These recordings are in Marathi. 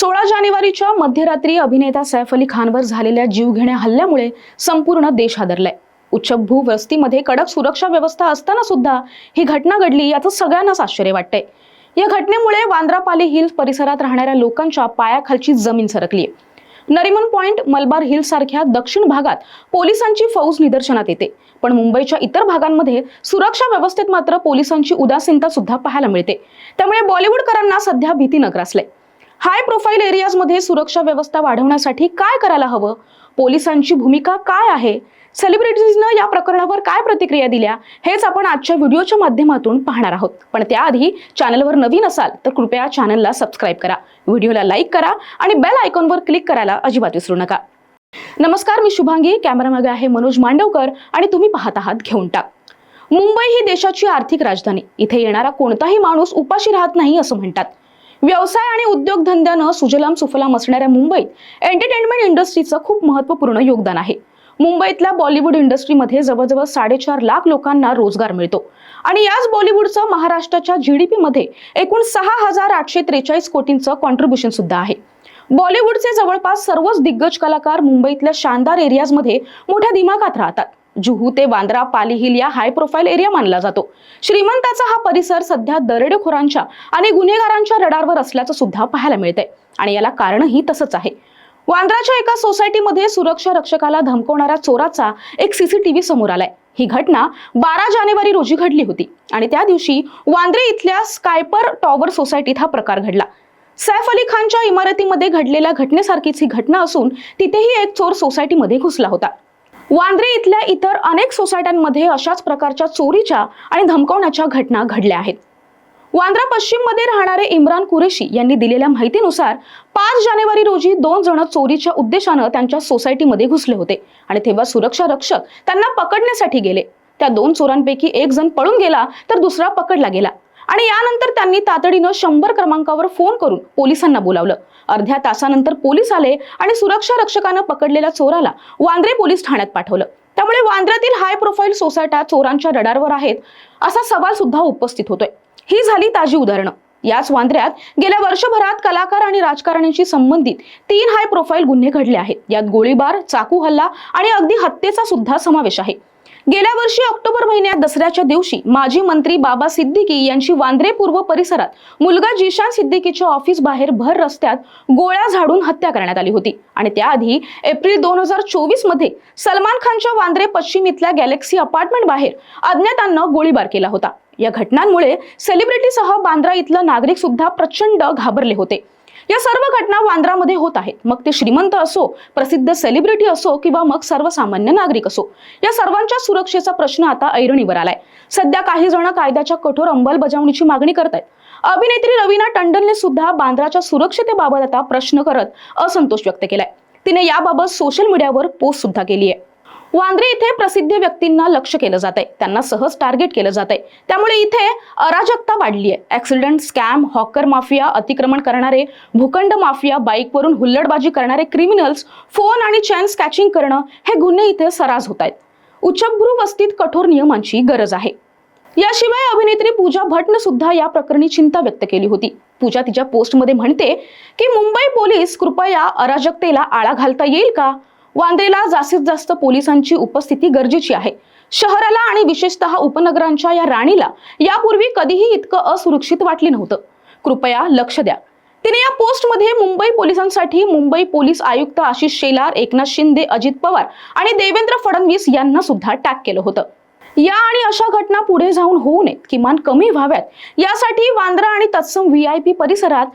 सोळा जानेवारीच्या मध्यरात्री अभिनेता सैफ अली खानवर झालेल्या जीवघेण्या हल्ल्यामुळे संपूर्ण देश हादरलाय. उच्चभू वस्तीमध्ये कडक सुरक्षा व्यवस्था असताना सुद्धा ही घटना घडली याचं सगळ्यांनाच आश्चर्य वाटतंय. या घटनेमुळे वांद्रापाली हिल्स परिसरात राहणाऱ्या लोकांच्या पायाखालची जमीन सरकली नरिमन पॉइंट मलबार हिल सारख्या दक्षिण भागात पोलिसांची फौज निदर्शनात येते. पण मुंबईच्या इतर भागांमध्ये सुरक्षा व्यवस्थेत मात्र पोलिसांची उदासीनता सुद्धा पाहायला मिळते. त्यामुळे बॉलिवूडकरांना सध्या भीती ग्रासलंय हाय प्रोफाईल एरियाजमध्ये सुरक्षा व्यवस्था वाढवण्यासाठी काय करायला हवं? पोलिसांची भूमिका काय आहे? सेलिब्रिटीजनं या प्रकरणावर काय प्रतिक्रिया दिल्या? हेच आपण आजच्या व्हिडिओच्या माध्यमातून पाहणार आहोत. पण त्याआधी चॅनलवर नवीन असाल तर कृपया चॅनलला सबस्क्राईब करा. व्हिडिओला लाईक करा आणि बेल आयकॉनवर क्लिक करायला अजिबात विसरू नका. नमस्कार मी शुभांगी. कॅमेरामागे आहे मनोज मांडवकर आणि तुम्ही पाहत आहात घेऊन टाक मुंबई ही देशाची आर्थिक राजधानी. इथे येणारा कोणताही माणूस उपाशी राहत नाही असं म्हणतात. व्यवसाय आणि उद्योगधंद्यानं सुजलाम सुफलाम असणाऱ्या मुंबईत एंटरटेनमेंट इंडस्ट्रीचं खूप महत्त्वपूर्ण योगदान आहे. मुंबईतल्या बॉलिवूड इंडस्ट्रीमध्ये जवळजवळ साडेचार लाख लोकांना रोजगार मिळतो. आणि याच बॉलिवूडचं महाराष्ट्राच्या जी डी पीमध्ये एकूण सहा हजार आठशे त्रेचाळीस कोटींचं कॉन्ट्रीब्युशन सुद्धा आहे. बॉलिवूडचे जवळपास सर्वच दिग्गज कलाकार मुंबईतल्या शानदार एरियाजमध्ये मोठ्या दिमागात राहतात. जुहू ते वांद्रा पाली हिल या हाय प्रोफाईल एरिया मानला जातो. श्रीमंताचा हा परिसर सध्या दरोडेखोरांच्या आणि गुन्हेगारांच्या रडारवर असल्याचं सुद्धा पाहायला मिळतंय. आणि याला कारणही तसंच आहे. वांद्राच्या एका सोसायटीमध्ये सुरक्षा रक्षकाला धमकवणाऱ्या चोराचा एक सीसीटीव्ही समोर आलाय. ही घटना बारा जानेवारी रोजी घडली होती आणि त्या दिवशी वांद्रे इथल्या स्कायपर टॉवर सोसायटीत हा प्रकार घडला. सैफ अली खानच्या इमारतीमध्ये घडलेल्या घटनेसारखीच ही घटना असून तिथेही एक चोर सोसायटीमध्ये घुसला होता. वांद्रे इथल्या इतर अनेक सोसायट्यांमध्ये अशाच प्रकारच्या चोरीच्या आणि धमकावण्याच्या घटना घडल्या आहेत. वांद्रा पश्चिममध्ये राहणारे इम्रान कुरेशी यांनी दिलेल्या माहितीनुसार पाच जानेवारी रोजी दोन जण चोरीच्या उद्देशानं त्यांच्या सोसायटीमध्ये घुसले होते आणि तेव्हा सुरक्षा रक्षक त्यांना पकडण्यासाठी गेले. त्या दोन चोरांपैकी एक जण पळून गेला तर दुसरा पकडला गेला. आणि यानंतर त्यांनी तातडीनं शंभर क्रमांकावर फोन करून पोलिसांना बोलावलं. अर्ध्या तासानंतर पोलीस आले आणि सुरक्षा रक्षकानं पकडलेल्या चोराला वांद्रे पोलीस ठाण्यात पाठवलं. त्यामुळे वांद्र्यातील हाय प्रोफाईल सोसायट्या चोरांच्या रडारवर आहेत असा सवाल सुद्धा उपस्थित होतोय. ही झाली ताजी उदाहरणं. याच वांद्र्यात गेल्या वर्षभरात कलाकार आणि राजकारण्यांशी संबंधित तीन हाय प्रोफाईल गुन्हे घडले आहेत. यात गोळीबार चाकू हल्ला आणि अगदी हत्येचा सुद्धा समावेश आहे. गेल्या वर्षी ऑक्टोबर महिन्यात दसऱ्याच्या दिवशी माजी मंत्री बाबा सिद्दीकी यांची वांद्रे पूर्व परिसरात मुलगा जिशान सिद्दीकीच्या ऑफिस बाहेर भर रस्त्यात गोळ्या झाडून हत्या करण्यात आली होती. आणि त्याआधी एप्रिल दोन हजार चोवीसमध्ये सलमान खानच्या वांद्रे पश्चिम इथल्या गॅलेक्सी अपार्टमेंट बाहेर अज्ञातांना गोळीबार केला होता. या घटनांमुळे सेलिब्रिटीसह बांद्रा इथलं नागरिक सुद्धा प्रचंड घाबरले होते. या सर्व घटना वांद्रामध्ये होत आहेत. मग ते श्रीमंत असो प्रसिद्ध सेलिब्रिटी असो किंवा मग सर्वसामान्य नागरिक असो या सर्वांच्या सुरक्षेचा प्रश्न आता ऐरणीवर आलाय. सध्या काही जण कायद्याच्या कठोर अंमलबजावणीची मागणी करत आहेत अभिनेत्री रवीना टंडनने सुद्धा बांद्राच्या सुरक्षतेबाबत आता प्रश्न करत असंतोष व्यक्त केलाय. तिने याबाबत सोशल मीडियावर पोस्ट सुद्धा केली आहे वांद्रे इथे प्रसिद्ध व्यक्तींना लक्ष केलं जात आहे त्यांना सहज टार्गेट केलं जात आहे त्यामुळे इथे अराजकता वाढली आहे ऍक्सिडेंट स्कॅम हॉकर माफिया अतिक्रमण करणारे भूखंड माफिया बाईकवरून हुल्लडबाजी करणारे क्रिमिनल्स फोन आणि चॅन स्कॅचिंग करणं हे गुन्हे इथे सराज होत आहेत उच्चभ्रू वस्तीत कठोर नियमांची गरज आहे. याशिवाय अभिनेत्री पूजा भट्टनं सुद्धा या प्रकरणी चिंता व्यक्त केली होती. पूजा तिच्या पोस्टमध्ये म्हणते की मुंबई पोलीस कृपया अराजकतेला आळा घालता येईल का? वांद्रेला जास्तीत जास्त पोलिसांची उपस्थिती गरजेची आहे. शहराला आणि विशेषतः उपनगरांच्या या राणीला यापूर्वी कधीही इतकं असुरक्षित वाटले नव्हतं. कृपया लक्ष द्या. तिने या पोस्टमध्ये मुंबई पोलिसांसाठी मुंबई पोलीस आयुक्त आशिष शेलार एकनाथ शिंदे अजित पवार आणि देवेंद्र फडणवीस यांना सुद्धा टॅग केलं होतं. या आणि अशा घटना पुढे जाऊन होऊ नयेत किमान कमी व्हाव्यात. यासाठी वांद्रा आणि तत्सम व्ही आय पी परिसरात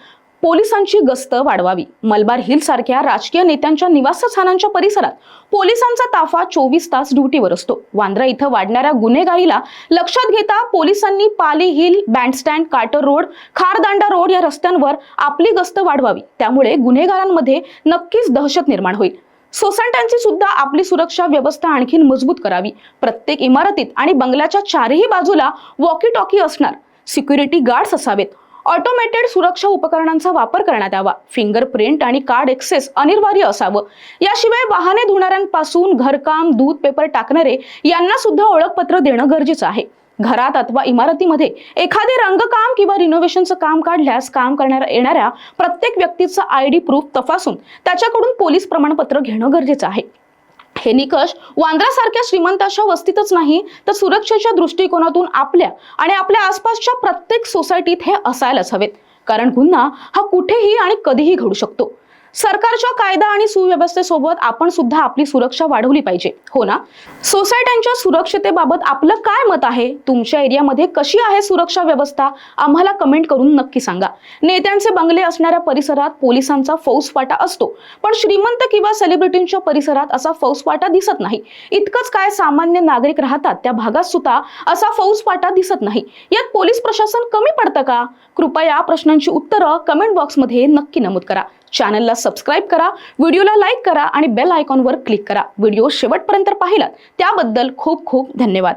पोलिसांची गस्त वाढवावी. मलबार हिल सारख्या राजकीय नेत्यांच्या निवासस्थानांच्या परिसरात पोलिसांचा ताफा चोवीस तास ड्युटीवर असतो. वांद्रा इथं वाढणाऱ्या गुन्हेगारीला लक्षात घेता पोलिसांनी Pali hill Bandstand Carter road Khardanda road या रस्त्यांवर आपली गस्त वाढवावी. त्यामुळे गुन्हेगारांमध्ये नक्कीच दहशत निर्माण होईल. सोसायट्यांची सुद्धा आपली सुरक्षा व्यवस्था आणखीन मजबूत करावी. प्रत्येक इमारतीत आणि बंगल्याच्या चारही बाजूला वॉकी टॉकी असणार. सिक्युरिटी गार्ड्स असावेत. ऑटोमेटेड सुरक्षा उपकरणांचा वापर करण्यात यावा. फिंगरप्रिंट आणि कार्ड एक्सेस अनिवार्य असावं. याशिवाय वाहने धुणाऱ्यांपासून घरकाम दूध पेपर टाकणारे यांना सुद्धा ओळखपत्र देणं गरजेचं आहे. घरात अथवा इमारतीमध्ये एखादे रंगकाम किंवा रिनोव्हेशनचं काम काढल्यास काम करणाऱ्या येणाऱ्या प्रत्येक व्यक्तीचं आय डी प्रूफ तपासून त्याच्याकडून पोलीस प्रमाणपत्र घेणं गरजेचं आहे. हे निकष वांद्रासारख्या अशा वस्तीतच नाही तर सुरक्षेच्या दृष्टिकोनातून आपल्या आणि आपल्या आसपासच्या प्रत्येक सोसायटीत हे असायलाच हवेत. कारण गुन्हा हा कुठेही आणि कधीही घडू शकतो. सरकारच्या कायदा आणि सुव्यवस्थेसोबत आपण सुद्धा आपली सुरक्षा वाढवली पाहिजे. हो ना? सोसायट्यांच्या सुरक्षतेबाबत आपलं काय मत आहे? तुमच्या एरियामध्ये कशी आहे सुरक्षा व्यवस्था? आम्हाला कमेंट करून नक्की सांगा. नेत्यांचे बंगले असणाऱ्या परिसरात पोलिसांचा फौजफाटा असतो. पण श्रीमंत किंवा सेलिब्रिटींच्या परिसरात असा फौजफाटा दिसत नाही. इतकंच काय सामान्य नागरिक राहतात त्या भागात सुद्धा असा फौजफाटा दिसत नाही. यात पोलीस प्रशासन कमी पडतं का? कृपया प्रश्नांची उत्तरं कमेंट बॉक्समध्ये नक्की नमूद करा. चॅनलला सबस्क्राईब करा व्हिडिओला लाईक करा आणि बेल आयकॉनवर क्लिक करा. व्हिडिओ शेवटपर्यंत पाहिलात. त्याबद्दल खूप खूप धन्यवाद.